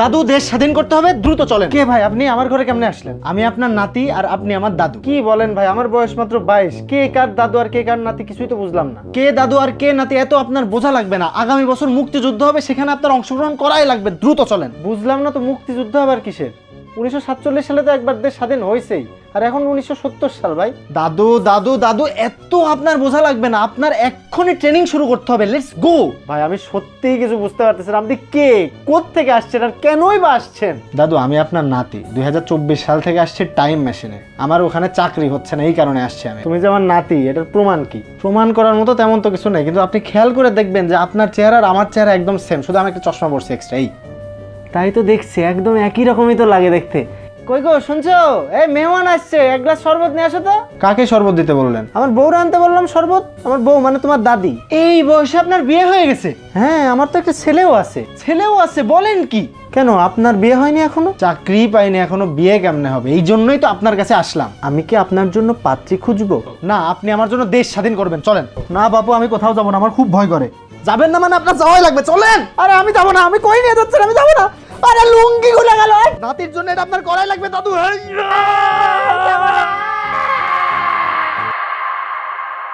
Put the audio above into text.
দাদু, দেশ স্বাধীন করতে হবে, দ্রুত চলেন। কে ভাই, আপনি আমার ঘরে কেমনে আসলেন? আমি আপনার নাতি আর আপনি আমার দাদু। কি বলেন ভাই, আমার বয়স মাত্র বাইশ। কে কার দাদু আর কে কার নাতি কিছুই তো বুঝলাম না। কে দাদু আর কে নাতি এত আপনার বোঝা লাগবে না। আগামী বছর মুক্তিযুদ্ধ হবে, সেখানে আপনার অংশগ্রহণ করাই লাগবে। দ্রুত চলেন। বুঝলাম না তো মুক্তিযুদ্ধ হবে আর কিসের? উনিশশো সাতচল্লিশ সালে তো একবার দেশ স্বাধীন হয়েছেই। আর এখন উনিশশো সত্তর সাল ভাই। দাদু দাদু দাদু এত আপনার বোঝা লাগবে না। আপনার এক্ষুনি ট্রেনিং শুরু করতে হবে। লেটস গো ভাই আমি সত্যিই কিছু বুঝতে পারতেছি না। আপনি কে? থেকে আসছেন? আর কেনই বা আসছেন? দাদু আমি আপনার নাতি। দুই হাজার চব্বিশ সাল থেকে আসছে টাইম মেশিনে আমার ওখানে চাকরি হচ্ছে না এই কারণে আসছি আমি। তুমি যে আমার নাতি এটার প্রমাণ কি? প্রমাণ করার মতো তেমন তো কিছু নেই। কিন্তু আপনি খেয়াল করে দেখবেন যে আপনার চেহারা আর আমার চেহারা একদম সেম শুধু আমি একটা চশমা পড়ছি এক্সট্রা এই। তাই তো দেখছি একদম একই রকমই তো লাগে দেখতে। কই গো শুনছো? এই মেহমান আসছে এক গ্লাস শরবত নিয়ে আসো তো। কাকে শরবত দিতে বললেন? আমার বউরা আনতে বললাম শরবত আমার বউ মানে তোমার দাদি। এই বয়সে আপনার বিয়ে হয়ে গেছে? হ্যাঁ আমার তো একটা ছেলেও আছে। ছেলেও আছে বলেন কি? কেন আপনার বিয়ে হয়নি এখনও? চাকরি পাইনি এখনও বিয়ে কেমনে হবে? এই জন্যই তো আপনার কাছে আসলাম। আমি কি আপনার জন্য পাত্রী খুঁজবো? না আপনি আমার জন্য দেশ স্বাধীন করবেন চলেন। না বাপু আমি কোথাও যাব না আমার খুব ভয় করে। যাবেন না মানে আপনার যাওয়াই লাগবে চলেন। আরে আমি যাব না আমি কই নিয়ে যাচ্ছেন আমি যাব না। আরে লুঙ্গি গুলা গেল নাতির জন্য এটা আপনার করাই লাগবে দাদু।